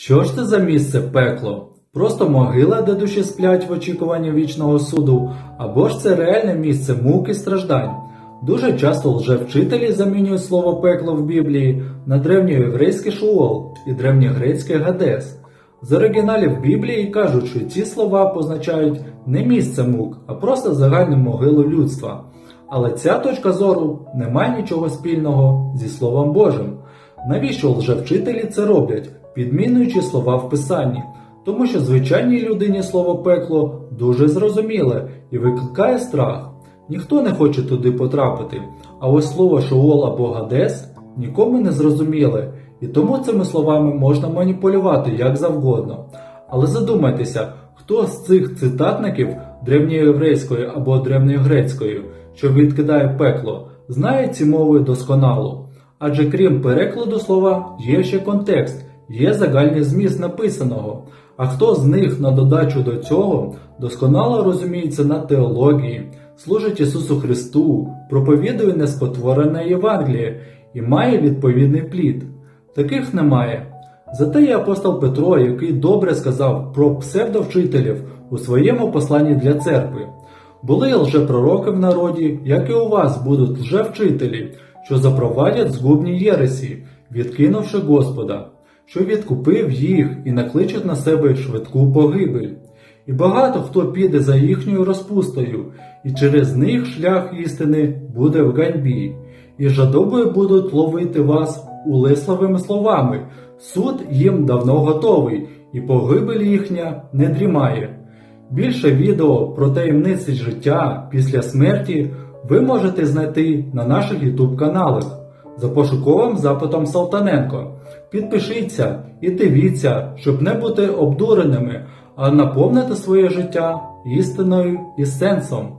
Що ж це за місце пекло? Просто могила, де душі сплять в очікуванні вічного суду, або ж це реальне місце мук і страждань. Дуже часто лжевчителі замінюють слово пекло в Біблії на древньоєврейське шуол і древньогрецьке гадес. З оригіналів Біблії кажуть, що ці слова позначають не місце мук, а просто загальну могилу людства. Але ця точка зору не має нічого спільного зі Словом Божим. Навіщо лжевчителі це роблять, підмінюючи слова в писанні? Тому що звичайній людині слово пекло дуже зрозуміле і викликає страх. Ніхто не хоче туди потрапити, а ось слово Шоол або Гадес нікому не зрозуміле, і тому цими словами можна маніпулювати як завгодно. Але задумайтеся, хто з цих цитатників древньоєврейської або древньогрецької, що відкидає пекло, знає ці мови досконало. Адже крім перекладу слова, є ще контекст, є загальний зміст написаного. А хто з них на додачу до цього досконало розуміється на теології, служить Ісусу Христу, проповідує неспотворене Євангеліє і має відповідний плід. Таких немає. Зате є апостол Петро, який добре сказав про псевдовчителів у своєму посланні для церкви. Були лжепророки в народі, як і у вас будуть лжевчителі, що запровадять згубні єресі, відкинувши Господа, що відкупив їх і накличуть на себе швидку погибель. І багато хто піде за їхньою розпустою, і через них шлях істини буде в ганьбі, і жадобою будуть ловити вас улесливими словами. Суд їм давно готовий, і погибель їхня не дрімає. Більше відео про таємниці життя після смерті ви можете знайти на наших YouTube каналах за пошуковим запитом Салтаненко. Підпишіться і дивіться, щоб не бути обдуреними, а наповнити своє життя істиною і сенсом.